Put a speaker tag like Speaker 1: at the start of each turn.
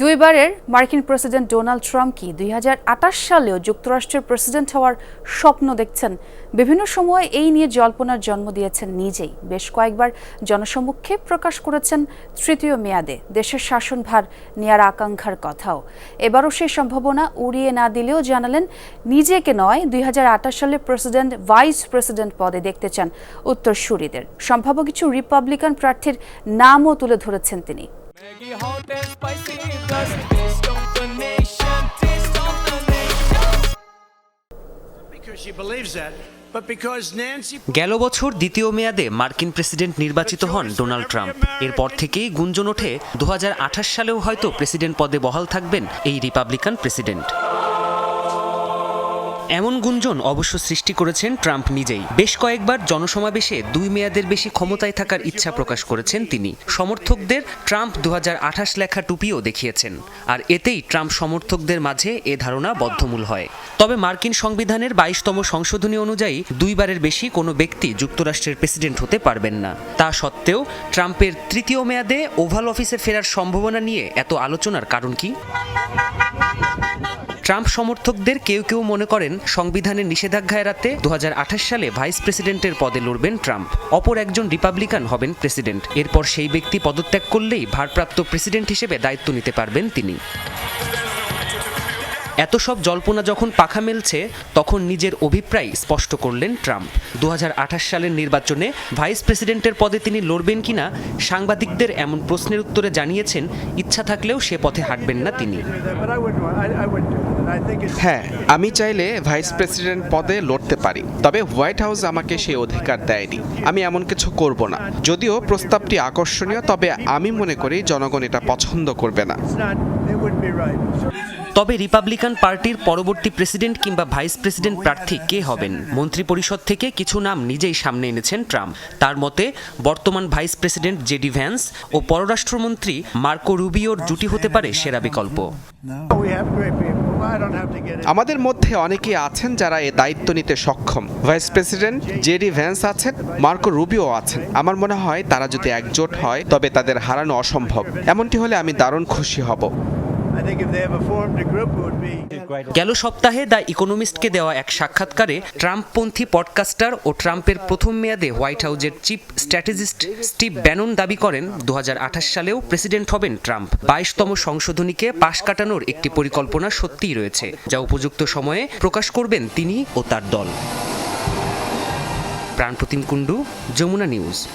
Speaker 1: দুইবারের মার্কিন president Donald Trump কি দুই হাজার আটাশ সালেও যুক্তরাষ্ট্রের প্রেসিডেন্ট হওয়ার স্বপ্ন দেখছেন। বিভিন্ন সময় এই নিয়ে জল্পনার জন্ম দিয়েছেন নিজেই। বেশ কয়েকবার জনসম্মুখে প্রকাশ করেছেন তৃতীয় মেয়াদে। দেশের শাসনভার নেয়ার আকাঙ্ক্ষার কথাও। এবারও সেই সম্ভাবনা উড়িয়ে না দিলেও জানালেন, নিজেকে নয়, দুই সালে প্রেসিডেন্ট, ভাইস প্রেসিডেন্ট পদে দেখতে চান উত্তরসূরিদের। সম্ভাব্য কিছু রিপাবলিকান প্রার্থীর নামও তুলে ধরেছেন তিনি।
Speaker 2: গেল বছর দ্বিতীয় মেয়াদে মার্কিন প্রেসিডেন্ট নির্বাচিত হন ডোনাল্ড ট্রাম্প। এরপর থেকেই গুঞ্জন ওঠে দু হাজার আঠাশ সালেও হয়তো প্রেসিডেন্ট পদে বহাল থাকবেন এই রিপাবলিকান প্রেসিডেন্ট। এমন গুঞ্জন অবশ্য সৃষ্টি করেছেন ট্রাম্প নিজেই। বেশ কয়েকবার জনসমাবেশে দুই মেয়াদের বেশি ক্ষমতায় থাকার ইচ্ছা প্রকাশ করেছেন তিনি। সমর্থকদের ট্রাম্প দু হাজার আঠাশ লেখা টুপিও দেখিয়েছেন। আর এতেই ট্রাম্প সমর্থকদের মাঝে এ ধারণা বদ্ধমূল হয়। তবে মার্কিন সংবিধানের বাইশতম সংশোধনী অনুযায়ী দুইবারের বেশি কোনো ব্যক্তি যুক্তরাষ্ট্রের প্রেসিডেন্ট হতে পারবেন না। তা সত্ত্বেও ট্রাম্পের তৃতীয় মেয়াদে ওভাল অফিসে ফেরার সম্ভাবনা নিয়ে এত আলোচনার কারণ কি? ট্রাম্প সমর্থকদের কেউ কেউ মনে করেন সংবিধানের নিষেধাজ্ঞা এড়াতে দু হাজার আঠাশ সালে ভাইস প্রেসিডেন্টের পদে লড়বেন ট্রাম্প। অপর একজন রিপাবলিকান হবেন প্রেসিডেন্ট। এরপর সেই ব্যক্তি পদত্যাগ করলেই ভারপ্রাপ্ত প্রেসিডেন্ট হিসেবে দায়িত্ব নিতে পারবেন তিনি। এত সব জল্পনা যখন পাখা মেলছে, তখন নিজের অভিপ্রায় স্পষ্ট করলেন ট্রাম্প। দু হাজার আঠাশ সালের নির্বাচনে ভাইস প্রেসিডেন্টের পদে তিনি লড়বেন কিনা, সাংবাদিকদের এমন প্রশ্নের উত্তরে জানিয়েছেন, ইচ্ছা থাকলেও সে পথে হাঁটবেন না তিনি।
Speaker 3: হ্যাঁ আমি চাইলে ভাইস প্রেসিডেন্ট পদে লড়তে পারি তবে হোয়াইট হাউস আমাকে সেই অধিকার দেয়নি। আমি এমন কিছু করব না। যদিও প্রস্তাবটি আকর্ষণীয় তবে আমি মনে করি জনগণ এটা পছন্দ করবে না.
Speaker 2: তবে রিপাবলিকান পার্টির পরবর্তী প্রেসিডেন্ট কিংবা ভাইস প্রেসিডেন্ট প্রার্থী কে হবেন? মন্ত্রিপরিষদ থেকে কিছু নাম নিজেই সামনে এনেছেন ট্রাম্প। তার মতে বর্তমান ভাইস প্রেসিডেন্ট জেডি ভ্যান্স ও পররাষ্ট্রমন্ত্রী মার্কো রুবিওর জুটি হতে পারে সেরা বিকল্প।
Speaker 3: আমাদের মধ্যে অনেকে আছেন যারা এ দায়িত্ব নিতে সক্ষম। ভাইস প্রেসিডেন্ট জেডি ভ্যান্স আছেন মার্কো রুবিও আছেন। আমার মনে হয় তারা যদি একজোট হয়, তবে তাদের হারানো অসম্ভব। এমনটি হলে আমি দারুণ খুশি হব।
Speaker 2: গেল সপ্তাহে দ্য ইকোনমিস্টকে দেওয়া এক সাক্ষাৎকারে ট্রাম্পপন্থী পডকাস্টার ও ট্রাম্পের প্রথম মেয়াদে হোয়াইট হাউজের চিফ স্ট্র্যাটেজিস্ট স্টিভ ব্যানন দাবি করেন দু হাজার আঠাশ সালেও প্রেসিডেন্ট হবেন ট্রাম্প। বাইশতম সংশোধনীকে পাশ কাটানোর একটি পরিকল্পনা সত্যিই রয়েছে, যা উপযুক্ত সময়ে প্রকাশ করবেন তিনি ও তার দল। প্রাণপ্রতিম কুণ্ডু, যমুনা নিউজ।